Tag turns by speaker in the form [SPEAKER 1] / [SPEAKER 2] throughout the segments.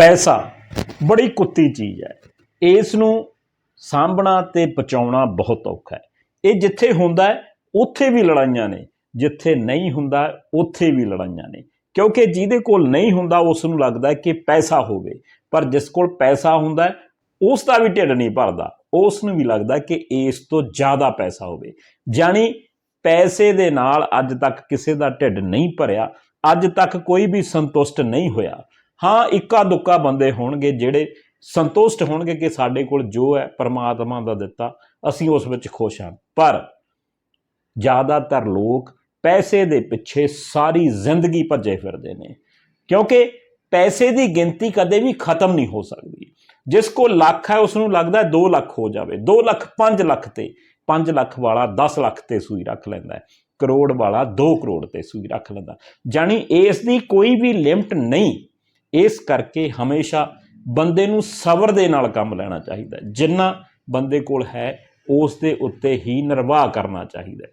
[SPEAKER 1] ਪੈਸਾ, ਬੜੀ ਕੁੱਤੀ ਚੀਜ਼ ਹੈ। ਇਸ ਨੂੰ ਸਾਂਭਣਾ ਤੇ ਬਚਾਉਣਾ ਬਹੁਤ ਔਖਾ ਹੈ। ਇਹ ਜਿੱਥੇ ਹੁੰਦਾ ਉੱਥੇ ਵੀ ਲੜਾਈਆਂ ਨੇ। ਜਿੱਥੇ ਨਹੀਂ ਹੁੰਦਾ, ਉੱਥੇ ਵੀ ਲੜਾਈਆਂ ਨੇ। ਕਿਉਂਕਿ ਜਿਹਦੇ ਕੋਲ ਨਹੀਂ ਹੁੰਦਾ ਉਸ ਨੂੰ ਲੱਗਦਾ ਕਿ ਪੈਸਾ ਹੋਵੇ। ਪਰ ਜਿਸ ਕੋਲ ਪੈਸਾ ਹੁੰਦਾ ਹੈ, ਉਸ ਦਾ ਵੀ ਢਿੱਡ ਨਹੀਂ ਭਰਦਾ। ਉਸ ਨੂੰ ਵੀ ਲੱਗਦਾ ਕਿ ਇਸ ਤੋਂ ਜ਼ਿਆਦਾ ਪੈਸਾ ਹੋਵੇ। ਜਾਣੀ ਪੈਸੇ ਦੇ ਨਾਲ ਅੱਜ ਤੱਕ ਕਿਸੇ ਦਾ ਢਿੱਡ ਨਹੀਂ ਭਰਿਆ, ਅੱਜ ਤੱਕ ਕੋਈ ਵੀ ਸੰਤੁਸ਼ਟ ਨਹੀਂ ਹੋਇਆ। ਹਾਂ, ਇੱਕਾ ਦੁੱਕਾ ਬੰਦੇ ਹੋਣਗੇ ਜਿਹੜੇ ਸੰਤੁਸ਼ਟ ਹੋਣਗੇ ਕਿ ਸਾਡੇ ਕੋਲ ਜੋ ਹੈ ਪਰਮਾਤਮਾ ਦਾ ਦਿੱਤਾ, ਅਸੀਂ ਉਸ ਵਿੱਚ ਖੁਸ਼ ਹਾਂ। ਪਰ ਜ਼ਿਆਦਾਤਰ ਲੋਕ ਪੈਸੇ ਦੇ ਪਿੱਛੇ ਸਾਰੀ ਜ਼ਿੰਦਗੀ ਭੱਜੇ ਫਿਰਦੇ ਨੇ, ਕਿਉਂਕਿ ਪੈਸੇ ਦੀ ਗਿਣਤੀ ਕਦੇ ਵੀ ਖਤਮ ਨਹੀਂ ਹੋ ਸਕਦੀ। ਜਿਸ ਕੋਲ ਲੱਖ ਹੈ ਉਸ ਨੂੰ ਲੱਗਦਾ 2 ਲੱਖ ਹੋ ਜਾਵੇ। 2 ਲੱਖ 5 ਲੱਖ ਤੇ 5 ਲੱਖ ਵਾਲਾ 10 ਲੱਖ ਤੇ ਸੂਈ ਰੱਖ ਲੈਂਦਾ ਹੈ। ਕਰੋੜ ਵਾਲਾ 2 ਕਰੋੜ ਤੇ ਸੂਈ ਰੱਖ ਲੈਂਦਾ। ਜਾਣੀ ਇਸ ਦੀ ਕੋਈ ਵੀ ਲਿਮਟ ਨਹੀਂ। ਇਸ ਕਰਕੇ ਹਮੇਸ਼ਾ ਬੰਦੇ ਨੂੰ ਸਬਰ ਦੇ ਨਾਲ ਕੰਮ ਲੈਣਾ ਚਾਹੀਦਾ ਜਿੰਨਾ ਬੰਦੇ ਕੋਲ ਹੈ, ਉਸ ਦੇ ਉੱਤੇ ਹੀ ਨਿਰਵਾਹ ਕਰਨਾ ਚਾਹੀਦਾ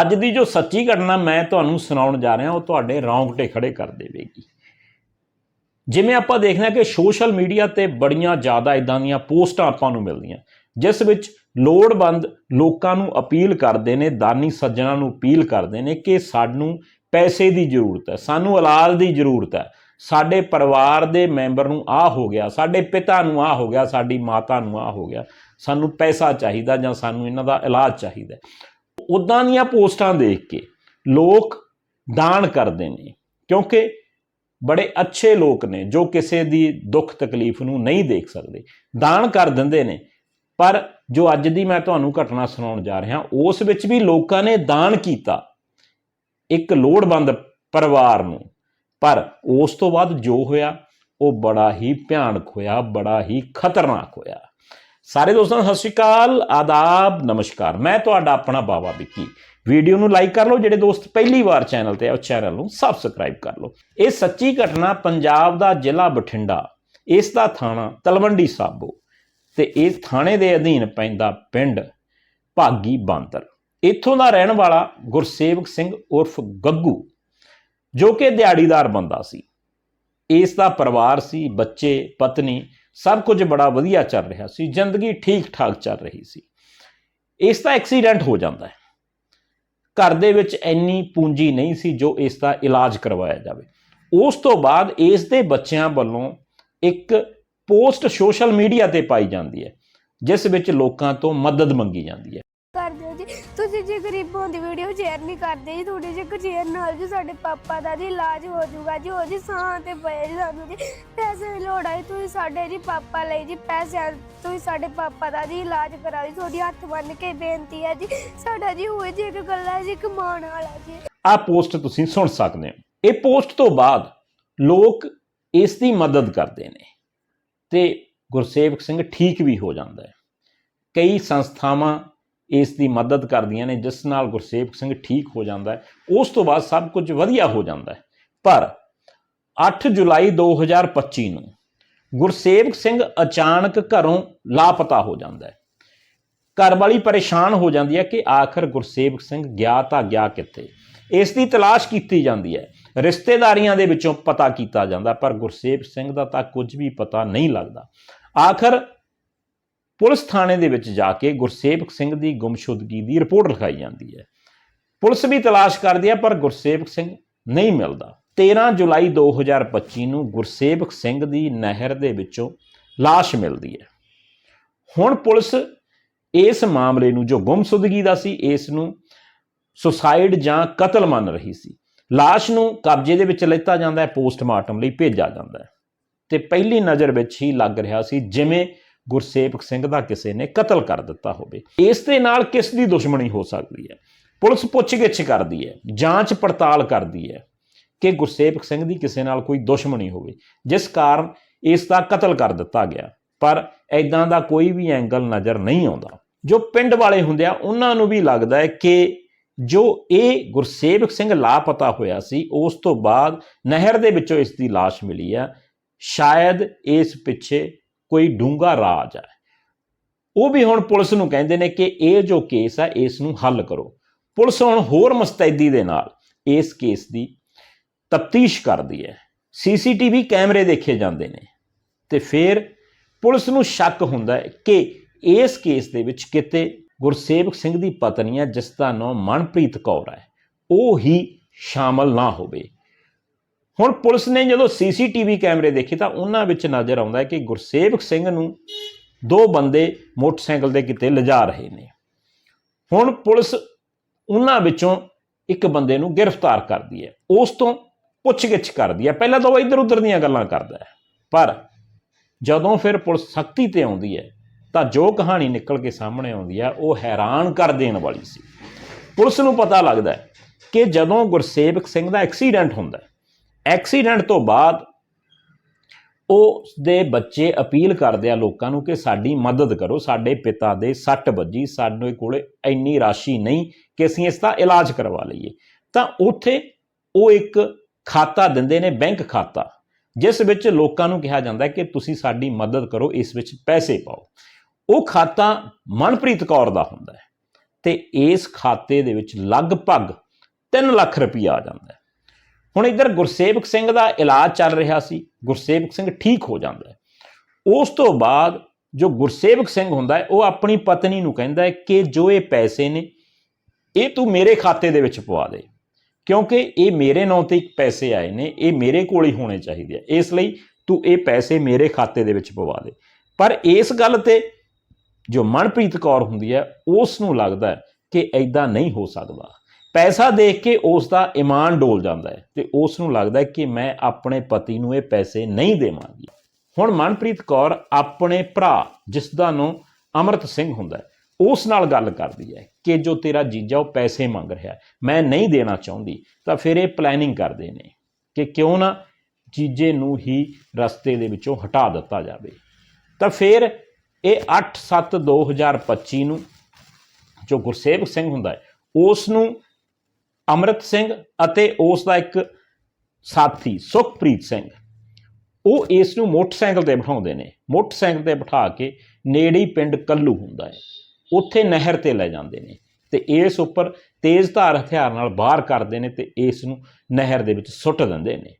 [SPEAKER 1] ਅੱਜ ਦੀ ਜੋ ਸੱਚੀ ਘਟਨਾ ਮੈਂ ਤੁਹਾਨੂੰ ਸੁਣਾਉਣ ਜਾ ਰਿਹਾ, ਉਹ ਤੁਹਾਡੇ ਰੌਂਗਟੇ ਖੜੇ ਕਰ ਦੇਵੇਗੀ। ਜਿਵੇਂ ਆਪਾਂ ਦੇਖਦੇ ਹਾਂ ਕਿ ਸੋਸ਼ਲ ਮੀਡੀਆ ਤੇ ਬੜੀਆਂ ਜ਼ਿਆਦਾ ਇਦਾਂ ਦੀਆਂ ਪੋਸਟਾਂ ਆਪਾਂ ਨੂੰ ਮਿਲਦੀਆਂ, ਜਿਸ ਵਿੱਚ ਲੋੜਵੰਦ ਲੋਕਾਂ ਨੂੰ ਅਪੀਲ ਕਰਦੇ ਨੇ, ਦਾਨੀ ਸੱਜਣਾ ਨੂੰ ਅਪੀਲ ਕਰਦੇ ਨੇ ਕਿ ਸਾਨੂੰ ਪੈਸੇ ਦੀ ਜ਼ਰੂਰਤ ਹੈ, ਸਾਨੂੰ ਔਲਾਦ ਦੀ ਜ਼ਰੂਰਤ ਹੈ ਸਾਡੇ ਪਰਿਵਾਰ ਦੇ ਮੈਂਬਰ ਨੂੰ ਆ ਹੋ ਗਿਆ, ਸਾਡੇ ਪਿਤਾ ਨੂੰ ਆ ਹੋ ਗਿਆ, ਸਾਡੀ ਮਾਤਾ ਨੂੰ ਆ ਹੋ ਗਿਆ। ਸਾਨੂੰ ਪੈਸਾ ਚਾਹੀਦਾ ਜਾਂ ਸਾਨੂੰ ਇਹਨਾਂ ਦਾ ਇਲਾਜ ਚਾਹੀਦਾ। ਉਦਾਂ ਦੀਆਂ ਪੋਸਟਾਂ ਦੇਖ ਕੇ ਲੋਕ ਦਾਨ ਕਰਦੇ ਨੇ, ਕਿਉਂਕਿ ਬੜੇ ਅੱਛੇ ਲੋਕ ਨੇ ਜੋ ਕਿਸੇ ਦੀ ਦੁੱਖ ਤਕਲੀਫ ਨੂੰ ਨਹੀਂ ਦੇਖ ਸਕਦੇ। ਦਾਨ ਕਰ ਦਿੰਦੇ ਨੇ, ਪਰ ਜੋ ਅੱਜ ਦੀ ਮੈਂ ਤੁਹਾਨੂੰ ਘਟਨਾ ਸੁਣਾਉਣ ਜਾ ਰਿਹਾ, ਉਸ ਵਿੱਚ ਵੀ ਲੋਕਾਂ ਨੇ ਦਾਨ ਕੀਤਾ। ਇੱਕ ਲੋੜਵੰਦ ਪਰਿਵਾਰ ਨੂੰ ਪਰ ਉਸ ਤੋਂ ਬਾਅਦ ਜੋ ਹੋਇਆ, ਉਹ ਬੜਾ ਹੀ ਭਿਆਨਕ ਹੋਇਆ, ਬੜਾ ਹੀ ਖਤਰਨਾਕ ਹੋਇਆ। ਸਾਰੇ ਦੋਸਤਾਂ ਨੂੰ ਸਤਿ ਸ਼੍ਰੀ ਅਕਾਲ, ਆਦਾਬ, ਨਮਸਕਾਰ। ਮੈਂ ਤੁਹਾਡਾ ਆਪਣਾ ਬਾਬਾ ਵਿੱਕੀ। ਵੀਡੀਓ ਨੂੰ ਲਾਈਕ ਕਰ ਲਓ, ਜਿਹੜੇ ਦੋਸਤ ਪਹਿਲੀ ਵਾਰ ਚੈਨਲ ਤੇ ਆ, ਉਹ ਚੈਨਲ ਨੂੰ ਸਬਸਕ੍ਰਾਈਬ ਕਰ ਲਓ। ਇਹ ਸੱਚੀ ਘਟਨਾ ਪੰਜਾਬ ਦਾ ਜ਼ਿਲ੍ਹਾ ਬਠਿੰਡਾ, ਇਸ ਦਾ ਥਾਣਾ ਤਲਵੰਡੀ ਸਾਬੋ ਤੇ ਇਸ ਥਾਣੇ ਦੇ ਅਧੀਨ ਪੈਂਦਾ ਪਿੰਡ ਭਾਗੀ ਬਾਂਦਰ। ਇੱਥੋਂ ਦਾ ਰਹਿਣ ਵਾਲਾ ਗੁਰਸੇਵਕ ਸਿੰਘ ਉਰਫ ਗੱਗੂ ਜੋ ਕਿ ਦਿਹਾੜੀਦਾਰ ਬੰਦਾ ਸੀ। ਇਸ ਦਾ ਪਰਿਵਾਰ ਸੀ, ਬੱਚੇ, ਪਤਨੀ, ਸਭ ਕੁਝ ਬੜਾ ਵਧੀਆ ਚੱਲ ਰਿਹਾ ਸੀ, ਜ਼ਿੰਦਗੀ ਠੀਕ ਠਾਕ ਚੱਲ ਰਹੀ ਸੀ। ਇਸ ਦਾ ਐਕਸੀਡੈਂਟ ਹੋ ਜਾਂਦਾ ਹੈ। ਘਰ ਦੇ ਵਿੱਚ ਇੰਨੀ ਪੂੰਜੀ ਨਹੀਂ ਸੀ ਜੋ ਇਸ ਦਾ ਇਲਾਜ ਕਰਵਾਇਆ ਜਾਵੇ। ਉਸ ਤੋਂ ਬਾਅਦ ਇਸ ਦੇ ਬੱਚਿਆਂ ਵੱਲੋਂ ਇੱਕ ਪੋਸਟ ਸੋਸ਼ਲ ਮੀਡੀਆ ਤੇ ਪਾਈ ਜਾਂਦੀ ਹੈ, ਜਿਸ ਵਿੱਚ ਲੋਕਾਂ ਤੋਂ ਮਦਦ ਮੰਗੀ ਜਾਂਦੀ ਹੈ।
[SPEAKER 2] ਤੁਸੀਂ ਜੇ ਗਰੀਬਾਂ ਦੀ ਵੀਡੀਓ ਸ਼ੇਅਰ ਨਹੀਂ ਕਰਦੇ ਜੀ ਥੋੜੀ ਜਿਹੀ ਸ਼ੇਅਰ ਨਾਲ ਜੀ ਸਾਡੇ ਪਾਪਾ ਦਾ ਜੀ ਇਲਾਜ ਹੋ ਜਾਊਗਾ ਜੀ ਉਹ ਜੀ ਸਾਹ ਤੇ ਪਏ ਜੀ ਸਾਨੂੰ ਜੀ। ਪੈਸੇ ਦੀ ਲੋੜ ਆਈ ਤੁਸੀਂ ਸਾਡੇ ਜੀ ਪਾਪਾ ਲਈ ਜੀ ਪੈਸੇ ਤੁਸੀਂ ਸਾਡੇ ਪਾਪਾ ਦਾ ਜੀ ਇਲਾਜ ਕਰਾਓ ਜੀ ਤੁਹਾਡੀ ਹੱਥ ਬੰਨ ਕੇ ਬੇਨਤੀ ਹੈ ਜੀ। ਸਾਡਾ ਜੀ ਹੋਏ ਜੀ ਇੱਕ ਗੱਲਾਂ ਜੀ, ਕਮਾਉਣ ਵਾਲਾ ਜੀ।
[SPEAKER 1] ਆਹ ਪੋਸਟ ਤੁਸੀਂ ਸੁਣ ਸਕਦੇ ਹੋ। ਇਹ ਪੋਸਟ ਤੋਂ ਬਾਅਦ ਲੋਕ ਇਸ ਦੀ ਮਦਦ ਕਰਦੇ ਨੇ ਤੇ ਗੁਰਸੇਵਕ ਸਿੰਘ ਠੀਕ ਵੀ ਹੋ ਜਾਂਦਾ ਹੈ। ਕਈ ਸੰਸਥਾਵਾਂ ਇਸ ਦੀ ਮਦਦ ਕਰਦੀਆਂ ਨੇ, ਜਿਸ ਨਾਲ ਗੁਰਸੇਵਕ ਸਿੰਘ ਠੀਕ ਹੋ ਜਾਂਦਾ ਹੈ। ਉਸ ਤੋਂ ਬਾਅਦ ਸਭ ਕੁਝ ਵਧੀਆ ਹੋ ਜਾਂਦਾ ਹੈ। ਪਰ 8 ਜੁਲਾਈ 2025 ਨੂੰ ਗੁਰਸੇਵਕ ਸਿੰਘ ਅਚਾਨਕ ਘਰੋਂ ਲਾਪਤਾ ਹੋ ਜਾਂਦਾ ਹੈ। ਘਰ ਵਾਲੀ ਪਰੇਸ਼ਾਨ ਹੋ ਜਾਂਦੀ ਹੈ ਕਿ ਆਖਰ ਗੁਰਸੇਵਕ ਸਿੰਘ ਗਿਆ ਤਾਂ ਗਿਆ ਕਿੱਥੇ? ਇਸ ਦੀ ਤਲਾਸ਼ ਕੀਤੀ ਜਾਂਦੀ ਹੈ। ਰਿਸ਼ਤੇਦਾਰੀਆਂ ਦੇ ਵਿੱਚੋਂ ਪਤਾ ਕੀਤਾ ਜਾਂਦਾ, ਪਰ ਗੁਰਸੇਵਕ ਸਿੰਘ ਦਾ ਤਾਂ ਕੁਝ ਵੀ ਪਤਾ ਨਹੀਂ ਲੱਗਦਾ। ਆਖਰ ਪੁਲਿਸ ਥਾਣੇ ਦੇ ਵਿੱਚ ਜਾ ਕੇ ਗੁਰਸੇਵਕ ਸਿੰਘ ਦੀ ਗੁੰਮਸ਼ੁਦਗੀ ਦੀ ਰਿਪੋਰਟ ਲਿਖਾਈ ਜਾਂਦੀ ਹੈ। ਪੁਲਿਸ ਵੀ ਤਲਾਸ਼ ਕਰਦੀ ਹੈ, ਪਰ ਗੁਰਸੇਵਕ ਸਿੰਘ ਨਹੀਂ ਮਿਲਦਾ। 13 ਜੁਲਾਈ 2025 ਨੂੰ ਗੁਰਸੇਵਕ ਸਿੰਘ ਦੀ ਨਹਿਰ ਦੇ ਵਿੱਚੋਂ ਲਾਸ਼ ਮਿਲਦੀ ਹੈ। ਹੁਣ ਪੁਲਿਸ ਇਸ ਮਾਮਲੇ ਨੂੰ, ਜੋ ਗੁੰਮਸ਼ੁਦਗੀ ਦਾ ਸੀ, ਇਸ ਨੂੰ ਸੁਸਾਈਡ ਜਾਂ ਕਤਲ ਮੰਨ ਰਹੀ ਸੀ। ਲਾਸ਼ ਨੂੰ ਕਬਜ਼ੇ ਦੇ ਵਿੱਚ ਲਿੱਤਾ ਜਾਂਦਾ ਹੈ, ਪੋਸਟਮਾਰਟਮ ਲਈ ਭੇਜਿਆ ਜਾਂਦਾ ਹੈ। ਤੇ ਪਹਿਲੀ ਨਜ਼ਰ ਵਿੱਚ ਹੀ ਲੱਗ ਰਿਹਾ ਸੀ, ਜਿਵੇਂ ਗੁਰਸੇਵਕ ਸਿੰਘ ਦਾ ਕਿਸੇ ਨੇ ਕਤਲ ਕਰ ਦਿੱਤਾ ਹੋਵੇ। ਇਸ ਦੇ ਨਾਲ ਕਿਸ ਦੀ ਦੁਸ਼ਮਣੀ ਹੋ ਸਕਦੀ ਹੈ? ਪੁਲਿਸ ਪੁੱਛਗਿੱਛ ਕਰਦੀ ਹੈ, ਜਾਂਚ ਪੜਤਾਲ ਕਰਦੀ ਹੈ ਕਿ ਗੁਰਸੇਵਕ ਸਿੰਘ ਦੀ ਕਿਸੇ ਨਾਲ ਕੋਈ ਦੁਸ਼ਮਣੀ ਹੋਵੇ, ਜਿਸ ਕਾਰਨ ਇਸ ਦਾ ਕਤਲ ਕਰ ਦਿੱਤਾ ਗਿਆ। ਪਰ ਐਦਾਂ ਦਾ ਕੋਈ ਵੀ ਐਂਗਲ ਨਜ਼ਰ ਨਹੀਂ ਆਉਂਦਾ। ਜੋ ਪਿੰਡ ਵਾਲੇ ਹੁੰਦੇ ਆ, ਉਹਨਾਂ ਨੂੰ ਵੀ ਲੱਗਦਾ ਹੈ ਕਿ ਜੋ ਇਹ ਗੁਰਸੇਵਕ ਸਿੰਘ ਲਾਪਤਾ ਹੋਇਆ ਸੀ, ਉਸ ਤੋਂ ਬਾਅਦ ਨਹਿਰ ਦੇ ਵਿੱਚੋਂ ਇਸ ਦੀ ਲਾਸ਼ ਮਿਲੀ ਹੈ ਸ਼ਾਇਦ ਇਸ ਪਿੱਛੇ ਕੋਈ ਡੂੰਗਾ ਰਾਜ ਹੈ। ਉਹ ਵੀ ਹੁਣ ਪੁਲਿਸ ਨੂੰ ਕਹਿੰਦੇ ਨੇ ਕਿ ਇਹ ਜੋ ਕੇਸ ਹੈ, ਇਸ ਨੂੰ ਹੱਲ ਕਰੋ। ਪੁਲਿਸ ਹੁਣ ਹੋਰ ਮੁਸਤੈਦੀ ਦੇ ਨਾਲ ਇਸ ਕੇਸ ਦੀ ਤਫਤੀਸ਼ ਕਰਦੀ ਹੈ। ਸੀਸੀਟੀਵੀ ਕੈਮਰੇ ਦੇਖੇ ਜਾਂਦੇ ਨੇ ਤੇ ਫਿਰ ਪੁਲਿਸ ਨੂੰ ਸ਼ੱਕ ਹੁੰਦਾ ਹੈ ਕਿ ਇਸ ਕੇਸ ਦੇ ਵਿੱਚ ਕਿਤੇ ਗੁਰਸੇਵਕ ਸਿੰਘ ਦੀ ਪਤਨੀ ਹੈ, ਜਿਸ ਦਾ ਨਾਮ ਮਨਪ੍ਰੀਤ ਕੌਰ ਹੈ, ਉਹ ਹੀ ਸ਼ਾਮਲ ਨਾ ਹੋਵੇ। ਹੁਣ ਪੁਲਿਸ ਨੇ ਜਦੋਂ ਸੀਸੀਟੀਵੀ ਕੈਮਰੇ ਦੇਖੇ ਤਾਂ ਉਹਨਾਂ ਵਿੱਚ ਨਜ਼ਰ ਆਉਂਦਾ ਹੈ ਕਿ ਗੁਰਸੇਵਕ ਸਿੰਘ ਨੂੰ ਦੋ ਬੰਦੇ ਮੋਟਰਸਾਈਕਲ ਤੇ ਕਿਤੇ ਲਿਜਾ ਰਹੇ ਨੇ। ਹੁਣ ਪੁਲਿਸ ਉਹਨਾਂ ਵਿੱਚੋਂ ਇੱਕ ਬੰਦੇ ਨੂੰ ਗ੍ਰਿਫਤਾਰ ਕਰਦੀ ਹੈ। ਉਸ ਤੋਂ ਪੁੱਛਗਿੱਛ ਕਰਦੀ ਹੈ। ਪਹਿਲਾਂ ਤਾਂ ਉਹ ਇੱਧਰ ਉੱਧਰ ਦੀਆਂ ਗੱਲਾਂ ਕਰਦਾ ਹੈ। ਪਰ ਜਦੋਂ ਫਿਰ ਪੁਲਿਸ ਸਖਤੀ ਤੇ ਆਉਂਦੀ ਹੈ, ਤਾਂ ਜੋ ਕਹਾਣੀ ਨਿਕਲ ਕੇ ਸਾਹਮਣੇ ਆਉਂਦੀ ਹੈ, ਉਹ ਹੈਰਾਨ ਕਰ ਦੇਣ ਵਾਲੀ ਸੀ। ਪੁਲਿਸ ਨੂੰ ਪਤਾ ਲੱਗਦਾ ਹੈ ਕਿ ਜਦੋਂ ਗੁਰਸੇਵਕ ਸਿੰਘ ਦਾ ਐਕਸੀਡੈਂਟ ਹੁੰਦਾ ਹੈ ਐਕਸੀਡੈਂਟ ਤੋਂ ਬਾਅਦ ਉਸ ਦੇ ਬੱਚੇ ਅਪੀਲ ਕਰਦੇ ਆ ਲੋਕਾਂ ਨੂੰ ਕਿ ਸਾਡੀ ਮਦਦ ਕਰੋ, ਸਾਡੇ ਪਿਤਾ ਦੇ ਸੱਟ ਵੱਜੀ, ਸਾਡੇ ਕੋਲੇ ਇੰਨੀ ਰਾਸ਼ੀ ਨਹੀਂ ਕਿ ਅਸੀਂ ਇਸ ਦਾ ਇਲਾਜ ਕਰਵਾ ਲਈਏ। ਤਾਂ ਉੱਥੇ ਉਹ ਇੱਕ ਖਾਤਾ ਦਿੰਦੇ ਨੇ, ਬੈਂਕ ਖਾਤਾ, ਜਿਸ ਵਿੱਚ ਲੋਕਾਂ ਨੂੰ ਕਿਹਾ ਜਾਂਦਾ ਹੈ ਕਿ ਤੁਸੀਂ ਸਾਡੀ ਮਦਦ ਕਰੋ, ਇਸ ਵਿੱਚ ਪੈਸੇ ਪਾਓ। ਉਹ ਖਾਤਾ ਮਨਪ੍ਰੀਤ ਕੌਰ ਦਾ ਹੁੰਦਾ ਹੈ ਤੇ ਇਸ ਖਾਤੇ ਦੇ ਵਿੱਚ ਲਗਭਗ 3 ਲੱਖ ਰੁਪਈਆ ਆ ਜਾਂਦਾ ਹੈ। ਹੁਣ ਇੱਧਰ ਗੁਰਸੇਵਕ ਸਿੰਘ ਦਾ ਇਲਾਜ ਚੱਲ ਰਿਹਾ ਸੀ, ਗੁਰਸੇਵਕ ਸਿੰਘ ਠੀਕ ਹੋ ਜਾਂਦਾ ਹੈ। ਉਸ ਤੋਂ ਬਾਅਦ ਜੋ ਗੁਰਸੇਵਕ ਸਿੰਘ ਹੁੰਦਾ ਹੈ, ਉਹ ਆਪਣੀ ਪਤਨੀ ਨੂੰ ਕਹਿੰਦਾ ਹੈ ਕਿ ਜੋ ਇਹ ਪੈਸੇ ਨੇ, ਇਹ ਤੂੰ ਮੇਰੇ ਖਾਤੇ ਦੇ ਵਿੱਚ ਪਵਾ ਦੇ, ਕਿਉਂਕਿ ਇਹ ਮੇਰੇ ਨਾਂ ਤੇ ਪੈਸੇ ਆਏ ਨੇ, ਇਹ ਮੇਰੇ ਕੋਲ ਹੀ ਹੋਣੇ ਚਾਹੀਦੇ ਆ। ਇਸ ਲਈ ਤੂੰ ਇਹ ਪੈਸੇ ਮੇਰੇ ਖਾਤੇ ਦੇ ਵਿੱਚ ਪਵਾ ਦੇ। ਪਰ ਇਸ ਗੱਲ ਤੇ ਜੋ ਮਨਪ੍ਰੀਤ ਕੌਰ ਹੁੰਦੀ ਹੈ, ਉਸ ਨੂੰ ਲੱਗਦਾ ਕਿ ਐਦਾਂ ਨਹੀਂ ਹੋ ਸਕਦਾ। ਪੈਸਾ ਦੇਖ ਕੇ ਉਸ ਦਾ ਈਮਾਨ ਡੋਲ ਜਾਂਦਾ ਹੈ ਤੇ ਉਸ ਨੂੰ ਲੱਗਦਾ ਹੈ ਕਿ ਮੈਂ ਆਪਣੇ ਪਤੀ ਨੂੰ ਇਹ ਪੈਸੇ ਨਹੀਂ ਦੇਵਾਂਗੀ। ਹੁਣ ਮਨਪ੍ਰੀਤ ਕੌਰ ਆਪਣੇ ਭਰਾ ਜਿਸ ਦਾ ਨਾਂ ਅਮਰਤ ਸਿੰਘ ਹੁੰਦਾ ਹੈ, ਉਸ ਨਾਲ ਗੱਲ ਕਰਦੀ ਹੈ ਕਿ ਜੋ ਤੇਰਾ ਜੀਜਾ ਉਹ ਪੈਸੇ ਮੰਗ ਰਿਹਾ ਮੈਂ ਨਹੀਂ ਦੇਣਾ ਚਾਹੁੰਦੀ, ਤਾਂ ਫਿਰ ਇਹ ਪਲੈਨਿੰਗ ਕਰਦੇ ਨੇ ਕਿ ਕਿਉਂ ਨਾ ਜੀਜੇ ਨੂੰ ਹੀ ਰਸਤੇ ਦੇ ਵਿੱਚੋਂ ਹਟਾ ਦਿੱਤਾ ਜਾਵੇ। ਤਾਂ ਫਿਰ ਇਹ 8/7/2025 ਨੂੰ ਜੋ ਗੁਰਸੇਵਕ ਸਿੰਘ ਹੁੰਦਾ ਹੈ, ਉਸ ਨੂੰ ਅਮਰਤ ਸਿੰਘ ਅਤੇ ਉਸ ਦਾ ਇੱਕ ਸਾਥੀ, ਸੁਖਪ੍ਰੀਤ ਸਿੰਘ। ਉਹ ਇਸ ਨੂੰ ਮੋਟਰਸਾਈਕਲ ਤੇ ਬਿਠਾਉਂਦੇ ਨੇ। ਮੋਟਰਸਾਈਕਲ ਤੇ ਬਿਠਾ ਕੇ ਨੇੜੇ ਪਿੰਡ ਕੱਲੂ ਹੁੰਦਾ ਹੈ। ਉੱਥੇ ਨਹਿਰ ਤੇ ਲੈ ਜਾਂਦੇ ਨੇ ਤੇ ਇਸ ਉੱਪਰ ਤੇਜ਼ ਧਾਰ ਹਥਿਆਰ ਨਾਲ ਬਾਹਰ ਕਰਦੇ ਨੇ ਤੇ ਇਸ ਨੂੰ ਨਹਿਰ ਦੇ ਵਿੱਚ ਸੁੱਟ ਦਿੰਦੇ ਨੇ।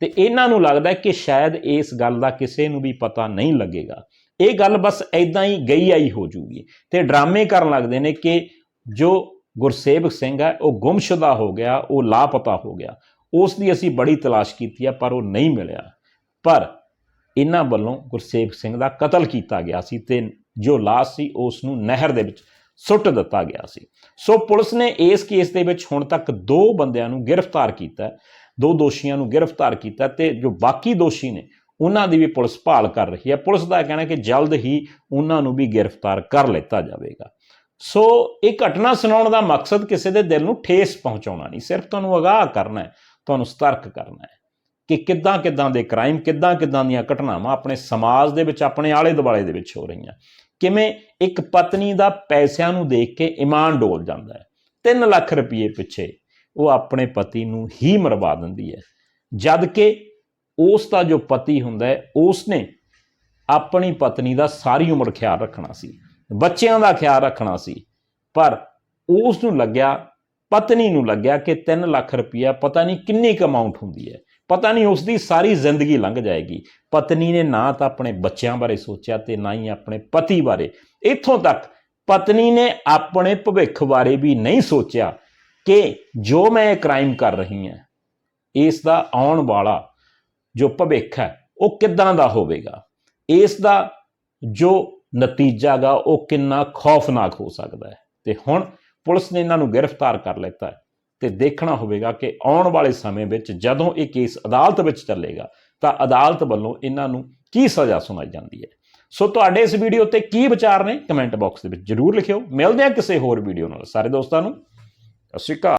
[SPEAKER 1] ਤੇ ਇਹਨਾਂ ਨੂੰ ਲੱਗਦਾ ਕਿ ਸ਼ਾਇਦ ਇਸ ਗੱਲ ਦਾ ਕਿਸੇ ਨੂੰ ਵੀ ਪਤਾ ਨਹੀਂ ਲੱਗੇਗਾ। ਇਹ ਗੱਲ ਬਸ ਐਦਾਂ ਹੀ ਗਈ ਆਈ ਹੋ ਜੂਗੀ ਤੇ ਡਰਾਮੇ ਕਰਨ ਲੱਗਦੇ ਨੇ ਕਿ ਜੋ ਗੁਰਸੇਵਕ ਸਿੰਘ ਹੈ, ਉਹ ਗੁੰਮਸ਼ੁਦਾ ਹੋ ਗਿਆ, ਉਹ ਲਾਪਤਾ ਹੋ ਗਿਆ। ਉਸ ਦੀ ਅਸੀਂ ਬੜੀ ਤਲਾਸ਼ ਕੀਤੀ ਹੈ, ਪਰ ਉਹ ਨਹੀਂ ਮਿਲਿਆ। ਪਰ ਇਹਨਾਂ ਵੱਲੋਂ ਗੁਰਸੇਵਕ ਸਿੰਘ ਦਾ ਕਤਲ ਕੀਤਾ ਗਿਆ ਸੀ ਤੇ ਜੋ ਲਾਸ਼ ਸੀ, ਉਸ ਨੂੰ ਨਹਿਰ ਦੇ ਵਿੱਚ ਸੁੱਟ ਦਿੱਤਾ ਗਿਆ ਸੀ। ਸੋ ਪੁਲਿਸ ਨੇ ਇਸ ਕੇਸ ਦੇ ਵਿੱਚ ਹੁਣ ਤੱਕ ਦੋ ਬੰਦਿਆਂ ਨੂੰ ਗ੍ਰਿਫਤਾਰ ਕੀਤਾ ਦੋ ਦੋਸ਼ੀਆਂ ਨੂੰ ਗ੍ਰਿਫਤਾਰ ਕੀਤਾ ਤੇ ਜੋ ਬਾਕੀ ਦੋਸ਼ੀ ਨੇ, ਉਹਨਾਂ ਦੀ ਵੀ ਪੁਲਿਸ ਭਾਲ ਕਰ ਰਹੀ ਹੈ। ਪੁਲਿਸ ਦਾ ਕਹਿਣਾ ਹੈ ਕਿ ਜਲਦ ਹੀ ਉਹਨਾਂ ਨੂੰ ਵੀ ਗ੍ਰਿਫਤਾਰ ਕਰ ਲਿੱਤਾ ਜਾਵੇਗਾ। ਸੋ ਇਹ ਘਟਨਾ ਸੁਣਾਉਣ ਦਾ ਮਕਸਦ ਕਿਸੇ ਦੇ ਦਿਲ ਨੂੰ ਠੇਸ ਪਹੁੰਚਾਉਣਾ ਨਹੀਂ। ਸਿਰਫ ਤੁਹਾਨੂੰ ਅਗਾਹ ਕਰਨਾ ਹੈ, ਤੁਹਾਨੂੰ ਸਤਰਕ ਕਰਨਾ ਹੈ ਕਿ ਕਿੱਦਾਂ ਕਿੱਦਾਂ ਦੇ ਕ੍ਰਾਈਮ ਕਿੱਦਾਂ ਕਿੱਦਾਂ ਦੀਆਂ ਘਟਨਾਵਾਂ ਆਪਣੇ ਸਮਾਜ ਦੇ ਵਿੱਚ, ਆਪਣੇ ਆਲੇ ਦੁਆਲੇ ਦੇ ਵਿੱਚ ਹੋ ਰਹੀਆਂ। ਕਿਵੇਂ ਇੱਕ ਪਤਨੀ ਦਾ ਪੈਸਿਆਂ ਨੂੰ ਦੇਖ ਕੇ ਇਮਾਨ ਡੋਲ ਜਾਂਦਾ ਹੈ। 3 ਲੱਖ ਰੁਪਏ ਪਿੱਛੇ ਉਹ ਆਪਣੇ ਪਤੀ ਨੂੰ ਹੀ ਮਰਵਾ ਦਿੰਦੀ ਹੈ। ਜਦ ਕਿ ਉਸ ਦਾ ਜੋ ਪਤੀ ਹੁੰਦਾ ਹੈ, ਉਸ ਨੇ ਆਪਣੀ ਪਤਨੀ ਦਾ ਸਾਰੀ ਉਮਰ ਖਿਆਲ ਰੱਖਣਾ ਸੀ। ਬੱਚਿਆਂ ਦਾ ਖਿਆਲ ਰੱਖਣਾ ਸੀ। ਪਰ ਉਸ ਨੂੰ ਲੱਗਿਆ, ਪਤਨੀ ਨੂੰ ਲੱਗਿਆ ਕਿ 3 ਲੱਖ ਰੁਪਇਆ ਪਤਾ ਨਹੀਂ ਕਿੰਨੀ ਕੁ ਅਮਾਉਂਟ ਹੁੰਦੀ ਹੈ। ਪਤਾ ਨਹੀਂ ਉਸ ਦੀ ਸਾਰੀ ਜ਼ਿੰਦਗੀ ਲੰਘ ਜਾਏਗੀ। ਪਤਨੀ ਨੇ ਨਾ ਤਾਂ ਆਪਣੇ ਬੱਚਿਆਂ ਬਾਰੇ ਸੋਚਿਆ ਤੇ ਨਾ ਹੀ ਆਪਣੇ ਪਤੀ ਬਾਰੇ। ਇੱਥੋਂ ਤੱਕ ਪਤਨੀ ਨੇ ਆਪਣੇ ਭਵਿੱਖ ਬਾਰੇ ਵੀ ਨਹੀਂ ਸੋਚਿਆ ਕਿ ਜੋ ਮੈਂ ਇਹ ਕ੍ਰਾਈਮ ਕਰ ਰਹੀ ਹਾਂ, ਇਸ ਦਾ ਆਉਣ ਵਾਲਾ ਜੋ ਭਵਿੱਖ ਹੈ, ਉਹ ਕਿੱਦਾਂ ਦਾ ਹੋਵੇਗਾ? ਇਸ ਦਾ ਜੋ ਨਤੀਜਾ ਗਾ, ਉਹ ਕਿੰਨਾ ਖੌਫਨਾਕ ਹੋ ਸਕਦਾ ਹੈ। ਤੇ ਹੁਣ ਪੁਲਿਸ ਨੇ ਇਹਨਾਂ ਨੂੰ ਗ੍ਰਿਫਤਾਰ ਕਰ ਲਿੱਤਾ ਹੈ ਤੇ ਦੇਖਣਾ ਹੋਵੇਗਾ ਕਿ ਆਉਣ ਵਾਲੇ ਸਮੇਂ ਵਿੱਚ ਜਦੋਂ ਇਹ ਕੇਸ ਅਦਾਲਤ ਵਿੱਚ ਚੱਲੇਗਾ, ਤਾਂ ਅਦਾਲਤ ਵੱਲੋਂ ਇਹਨਾਂ ਨੂੰ ਕੀ ਸਜ਼ਾ ਸੁਣਾਈ ਜਾਂਦੀ ਹੈ। ਸੋ ਤੁਹਾਡੇ ਇਸ ਵੀਡੀਓ ਤੇ ਕੀ ਵਿਚਾਰ ਨੇ, ਕਮੈਂਟ ਬਾਕਸ ਦੇ ਵਿੱਚ ਜਰੂਰ ਲਿਖਿਓ। ਮਿਲਦੇ ਹਾਂ ਕਿਸੇ ਹੋਰ ਵੀਡੀਓ ਨਾਲ। ਸਾਰੇ ਦੋਸਤਾਂ ਨੂੰ, ਸਤਿ ਸ਼੍ਰੀ ਅਕਾਲ।